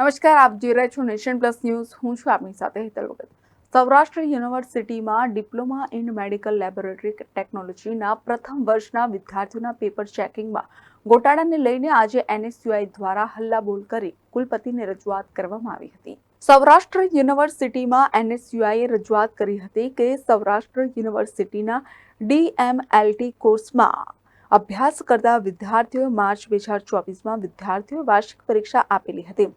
નમસ્કાર, આપ જોઈ રહ્યા છો નેશન પ્લસ ન્યૂઝ. હું છું આપની સાથે હેતલ વગર સૌરાષ્ટ્ર યુનિવર્સિટીમાં ડિપ્લોમા ઇન મેડિકલ લેબોરેટરી ટેકનોલોજીના પ્રથમ વર્ષના વિદ્યાર્થીઓના પેપર ચેકિંગમાં ગોટાળાને લઈને આજે એનએસયુઆઈ દ્વારા હલ્લાબોલ કરી કુલપતિને રજૂઆત કરવામાં આવી હતી. સૌરાષ્ટ્ર યુનિવર્સિટીમાં એનએસયુઆઈએ રજૂઆત કરી હતી કે સૌરાષ્ટ્ર યુનિવર્સિટીના ડીએમએલટી કોર્સમાં અભ્યાસ કરતા વિદ્યાર્થીઓએ માર્ચ બે હજાર ચોવીસમાં વિદ્યાર્થીઓએ વાર્ષિક પરીક્ષા આપેલી હતી.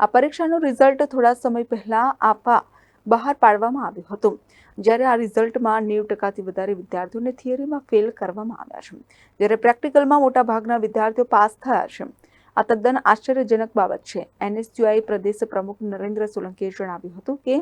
આ પરીક્ષાનું રિઝલ્ટ થોડા સમય પહેલા આપવા બહાર પાડવામાં આવ્યું હતું. જ્યારે આ રિઝલ્ટમાં નેવું ટકાથી વધારે વિદ્યાર્થીઓને થિયરીમાં ફેલ કરવામાં આવ્યા છે. જ્યારે પ્રેક્ટિકલમાં મોટાભાગના વિદ્યાર્થીઓ પાસ થયા છે. આ તદ્દન આશ્ચર્યજનક બાબત છે. એનએસયુઆઈ પ્રદેશ પ્રમુખ નરેન્દ્ર સોલંકીએ જણાવ્યું હતું કે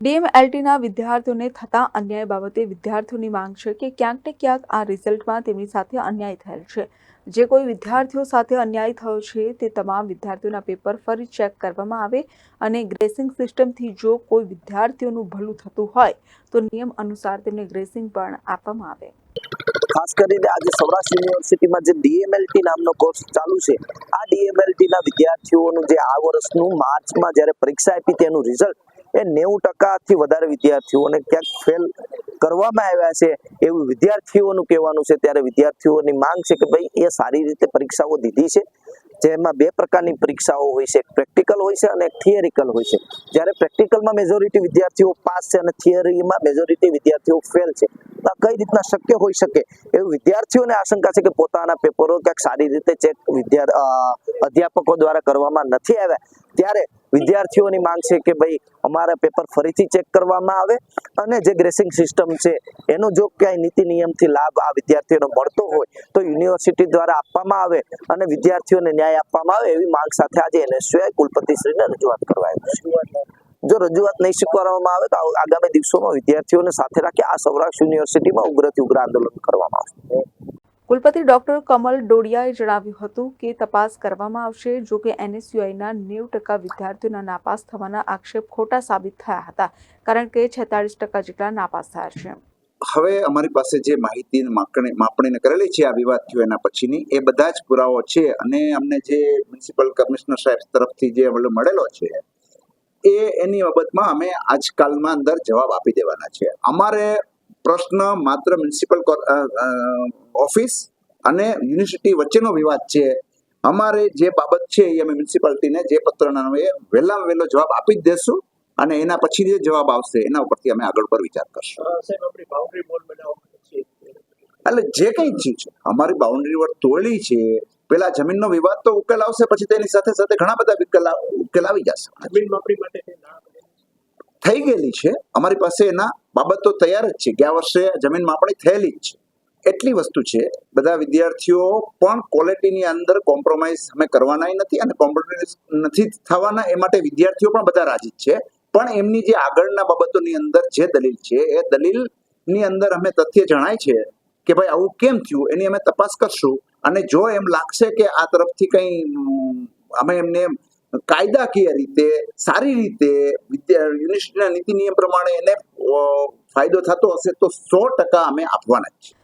ડીએમએલટીના વિદ્યાર્થીઓને થતા અન્યાય બાબતે વિદ્યાર્થીઓની માંગ છે કે ક્યાંક ને ક્યાંક આ રિઝલ્ટમાં તેમની સાથે અન્યાય થયેલ છે. જે કોઈ વિદ્યાર્થીઓ સાથે અન્યાય થયો છે તે તમામ વિદ્યાર્થીઓના પેપર ફરી ચેક કરવામાં આવે અને ગ્રેસિંગ સિસ્ટમથી જો કોઈ વિદ્યાર્થીઓનું ભલું થતું હોય તો નિયમ અનુસાર તેમને ગ્રેસિંગ પણ આપવામાં આવે. ખાસ કરીને આજે સૌરાષ્ટ્ર યુનિવર્સિટીમાં જે ડીએમએલટી નામનો કોર્સ ચાલુ છે, આ ડીએમએલટીના વિદ્યાર્થીઓનું જે આ વર્ષનું માર્ચમાં જ્યારે પરીક્ષા આપી તેનું રિઝલ્ટ એ નેવું ટકાથી વધારે વિદ્યાર્થીઓને ક્યાંક ફેલ કરવામાં આવ્યા છે એવું વિદ્યાર્થીઓનું કહેવાનું છે. ત્યારે વિદ્યાર્થીઓની માંગ છે કે ભાઈ એ સારી રીતે પરીક્ષાઓ દીધી છે. જેમાં બે પ્રકારની પરીક્ષાઓ હોય છે. એક પ્રેક્ટિકલ હોય છે અને એક થિયરિકલ હોય છે. જ્યારે પ્રેક્ટિકલમાં મેજોરિટી વિદ્યાર્થીઓ પાસ છે અને થિયરીમાં મેજોરિટી વિદ્યાર્થીઓ ફેલ છે. આ કઈ રીતના શક્ય હોઈ શકે? એવું વિદ્યાર્થીઓને આશંકા છે કે પોતાના પેપરો ક્યાંક સારી રીતે ચેક વિદ્યા અધ્યાપકો દ્વારા કરવામાં નથી આવ્યા. ત્યારે વિદ્યાર્થીઓની માંગ છે કે ભાઈ અમારા પેપર ફરીથી ચેક કરવામાં આવે અને જે ગ્રેસિંગ સિસ્ટમ છે, એનો જો ક્યાંય નીતિ નિયમથી લાભ આ વિદ્યાર્થીઓને મળતો હોય, તો યુનિવર્સિટી દ્વારા આપવામાં આવે અને વિદ્યાર્થીઓને ન્યાય આપવામાં આવે એવી માંગ સાથે આજે એનએસયુઆઈ કુલપતિશ્રીને રજૂઆત કરવા જો રજૂઆત નહીં સ્વીકારવામાં આવે તો આગામી દિવસોમાં વિદ્યાર્થીઓને સાથે રાખી આ સૌરાષ્ટ્ર યુનિવર્સિટીમાં ઉગ્રથી ઉગ્ર આંદોલન કરવામાં આવશે. કુલપતિ ડોક્ટર કમલ ડોડિયાએ જણાવ્યું હતું કે તપાસ કરવામાં આવશે, જો કે એનએસયુઆઈના નેવું ટકા વિદ્યાર્થીઓના નાપાસ થવાના આક્ષેપ ખોટા સાબિત થયા હતા, કારણ કે છેતાળીસ ટકા જેટલા નાપાસ થયા છે. હવે અમારી પાસે જે માહિતી માપણી માપણીને કરેલી છે, આ વિવાદ થયો એના પછીની, એ બધા જ પુરાવો છે અને અમને જે મ્યુનિસિપલ કમિશનર સાહેબ તરફથી જે મળેલો છે, એ એની બાબતમાં અમે આજકાલમાં અંદર જવાબ આપી દેવાના છે. અમારે પ્રશ્ન માત્ર મ્યુનિસિપલ ઓફિસ અને યુનિવર્સિટી વચ્ચેનો વિવાદ છે. અમારે જે બાબત છે એ અમે મ્યુનિસિપાલિટીને જે પત્રના એ વહેલામાં વહેલો જવાબ આપી જ દેશું અને એના પછી જે જવાબ આવશે એના ઉપરથી અમે આગળ પર વિચાર કરશું. એટલે જે કઈ ચીજ છે અમારી બાઉન્ડ્રી વર તોડી છે પેલા જમીનનો વિવાદ તો ઉકેલ આવશે પછી તેની સાથે સાથે ઘણા બધા વિકલ ઉકેલ આવી જશે. થઈ ગયેલી છે. અમારી પાસે એના બાબતો તૈયાર જ છે. ગયા વર્ષે જમીન માપણી થયેલી જ છે. એટલી વસ્તુ છે, બધા વિદ્યાર્થીઓ પણ ક્વોલિટીની અંદર કોમ્પ્રોમાઇઝ અમે કરવાના નથી અને કોમ્પ્રોમાઇઝ નથી થવાના, એ માટે વિદ્યાર્થીઓ પણ બધા રાજી છે. પણ એમની જે આગળના બાબતોની અંદર જે દલીલ છે, એ દલીલની અંદર અમે તથ્ય જણાય છે કે ભાઈ આવું કેમ થયું, એની અમે તપાસ કરશું અને જો એમ લાગશે કે આ તરફથી કંઈ, અમે એમને કાયદાકીય રીતે, સારી રીતે યુનિવર્સિટીના નીતિ નિયમ પ્રમાણે એને ફાયદો થતો હશે તો સો ટકા અમે આપવાના જ છીએ.